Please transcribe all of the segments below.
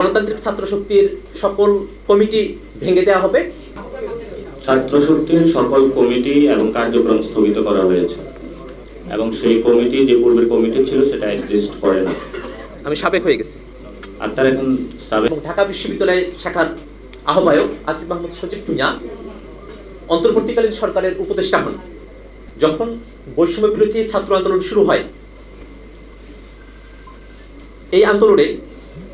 গণতান্ত্রিক ছাত্র শক্তির সকল কমিটি ভেঙে দেওয়া হবে। ছাত্র শক্তির সকল কমিটি এবং কার্যক্রম স্থগিত করা হয়েছে। এবং সেই কমিটি যে পূর্বের কমিটি ছিল সেটা এক্সিস্ট করে না। আমি সাবেক হয়ে গেছি। আর তার এখন সাবেক। ঢাকা বিশ্ববিদ্যালয় শাখার আহ্বায়ক আসিফ মাহমুদ সচিব ভুঁইয়া অন্তর্বর্তীকালীন সরকারের উপদেষ্টা হন। যখন বৈষম্য বিরোধী ছাত্র আন্দোলন শুরু হয় এই আন্দোলনে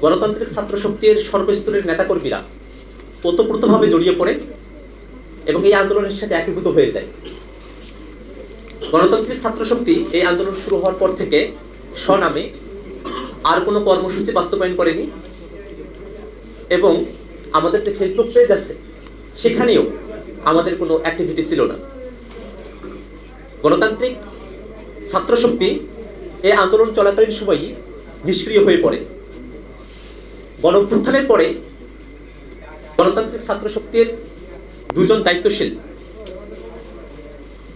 গণতান্ত্রিক ছাত্র শক্তির সর্বস্তরের নেতাকর্মীরা ওতপ্রোতভাবে জড়িয়ে পড়ে এবং এই আন্দোলনের সাথে একীভূত হয়ে যায়। গণতান্ত্রিক ছাত্র শক্তি এই আন্দোলন শুরু হওয়ার পর থেকে স্বনামে আর কোনো কর্মসূচি বাস্তবায়ন করেনি এবং আমাদের যে ফেসবুক পেজ আছে, সেখানেও আমাদের কোনো অ্যাক্টিভিটি ছিল না। গণতান্ত্রিক ছাত্র শক্তি এই আন্দোলন চলাকালীন সময়ই নিষ্ক্রিয় হয়ে পড়ে। গণঅভ্যুত্থানের পরে গণতান্ত্রিক ছাত্র শক্তির দুজন দায়িত্বশীল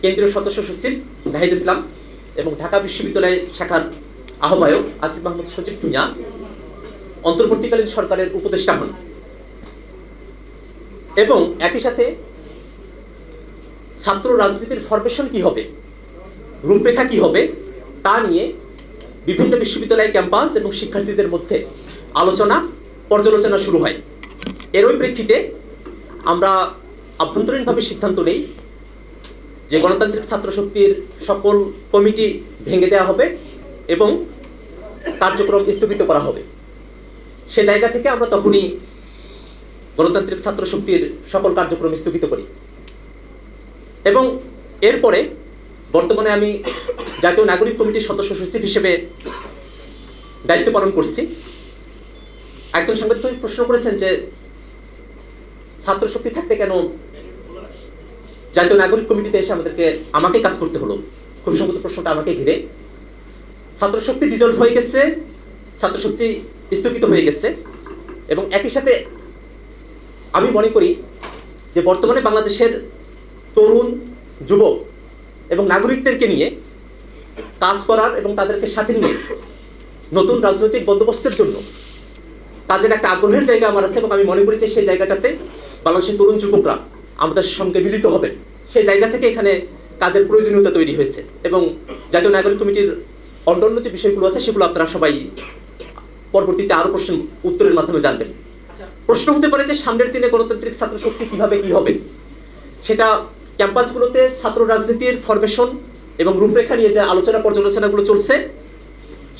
কেন্দ্রীয় সদস্য সচিব নাহিদ ইসলাম এবং ঢাকা বিশ্ববিদ্যালয় শাখার আহ্বায়ক আসিফ মাহমুদ সচিব ভুঁইয়া অন্তর্বর্তীকালীন সরকারের উপদেষ্টা হন। এবং একই সাথে ছাত্র রাজনীতির ফরমেশন কি হবে, রূপরেখা কি হবে, তা নিয়ে বিভিন্ন বিশ্ববিদ্যালয় ক্যাম্পাস এবং শিক্ষার্থীদের মধ্যে আলোচনা, পর্যালোচনা শুরু হয়। এরই প্রেক্ষিতে আমরা আভ্যন্তরীণভাবে সিদ্ধান্ত নেই যে গণতান্ত্রিক ছাত্র শক্তির সকল কমিটি ভেঙে দেওয়া হবে এবং কার্যক্রম স্থগিত করা হবে। সে জায়গা থেকে আমরা তখনই গণতান্ত্রিক ছাত্র শক্তির সকল কার্যক্রম স্থগিত করি। এবং এরপরে বর্তমানে আমি জাতীয় নাগরিক কমিটির সদস্য সচিব হিসেবে দায়িত্ব পালন করছি। একজন সাংবাদিক প্রশ্ন করেছেন যে ছাত্র শক্তি থাকতে কেন জাতীয় নাগরিক কমিটিতে এসে আমাদেরকে আমাকে কাজ করতে হলো? খুব সম্ভবত প্রশ্নটা আমাকে ঘিরে। ছাত্র শক্তি ডিজলভ হয়ে গেছে ছাত্র শক্তি স্থগিত হয়ে গেছে এবং একই সাথে আমি মনে করি যে বর্তমানে বাংলাদেশের তরুণ, যুবক এবং নাগরিকদেরকে নিয়ে কাজ করার এবং তাদেরকে সাথে নিয়ে নতুন রাজনৈতিক বন্দোবস্তের জন্য কাজের একটা আগ্রহের জায়গা আমার আছে এবং আমি মনে করি যে সেই জায়গাটাতে বাংলাদেশের তরুণ যুবকরা আমাদের সঙ্গে মিলিত হবেন সেই জায়গা থেকে এখানে কাজের প্রয়োজনীয়তা তৈরি হয়েছে এবং জাতীয় নাগরিক কমিটির অন্যান্য যে বিষয়গুলো আছে সেগুলো আপনারা সবাই পরবর্তীতে আরও প্রশ্ন, উত্তরের মাধ্যমে জানবেন। প্রশ্ন হতে পারে যে সামনের দিনে গণতান্ত্রিক ছাত্র শক্তি কীভাবে কী হবে? সেটা ক্যাম্পাসগুলোতে ছাত্র রাজনীতির ফরমেশন এবং রূপরেখা নিয়ে যে আলোচনা পর্যালোচনাগুলো চলছে,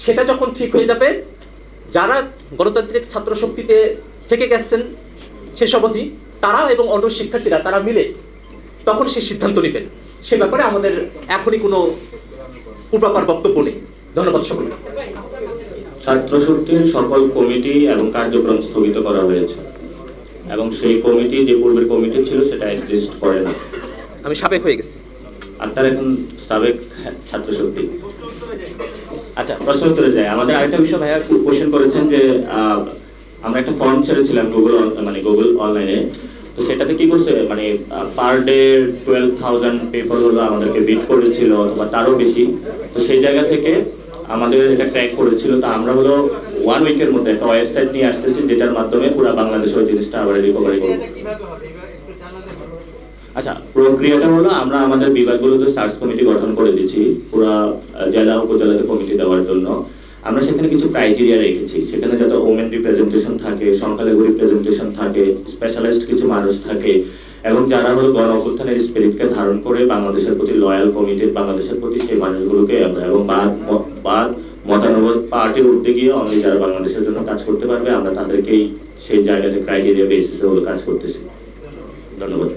সেটা যখন ঠিক হয়ে যাবে যারা গণতান্ত্রিক ছাত্র শক্তিতে থেকে গেছেন সেসব অবধি তারা এবং অন্য শিক্ষার্থীরা তারা মিলে তখন সে সিদ্ধান্ত নেবেন। সে ব্যাপারে আমাদের এখনই কোনো পূর্বাপার বক্তব্য নেই। ধন্যবাদ সকলকে। ছাত্র শক্তির সকল কমিটি এবং কার্যক্রম স্থগিত করা হয়েছে এবং সেই কমিটি যে পূর্বের কমিটি ছিল সেটা এক্সিস্ট করে না। আমি সাবেক হয়ে গেছি। আর তার এখন সাবেক ছাত্র শক্তি আচ্ছা প্রশ্ন উত্তরে যাই। আমাদের আরেকটা বিষয় ভাইয়া কোশ্চেন করেছেন যে আমরা একটা ফর্ম ছেড়েছিলাম গুগল মানে গুগল অনলাইনে তো সেটাতে কি করছে? মানে per day twelve thousand paper হলো আমাদেরকে বিট করেছিল অথবা তারও বেশি। তো সেই জায়গা থেকে আমাদের এটা ক্র্যাক করেছিল। তো আমরা হলো ওয়ান উইকের মধ্যে একটা ওয়েবসাইট নিয়ে আসতেছি, যেটার মাধ্যমে পুরো বাংলাদেশের জিনিসটা আবার রিকভারি করব। আচ্ছা প্রক্রিয়াটা হলো আমরা আমাদের বিভাগগুলোতে সার্চ কমিটি গঠন করে দিচ্ছি পুরা জেলা উপজেলাতে কমিটি দেওয়ার জন্য। আমরা সেখানে কিছু ক্রাইটেরিয়া রেখেছি। সেখানে যাতে ওমেন রিপ্রেজেন্টেশন থাকে সংখ্যালঘু রিপ্রেজেন্টেশন থাকে স্পেশালিস্ট কিছু মানুষ থাকে, এবং যারা হলো গণ অভ্যুত্থানের স্পিরিটকে ধারণ করে বাংলাদেশের প্রতি লয়াল কমিটির বাংলাদেশের প্রতি সেই মানুষগুলোকে আমরা এবং বাদ বাদ মতানুবোধ পার্টির উদ্যোগীয় অনলি যারা বাংলাদেশের জন্য কাজ করতে পারবে, আমরা তাদেরকেই সেই জায়গাতে ক্রাইটেরিয়া বেসিসে হলো কাজ করতেছি। ধন্যবাদ।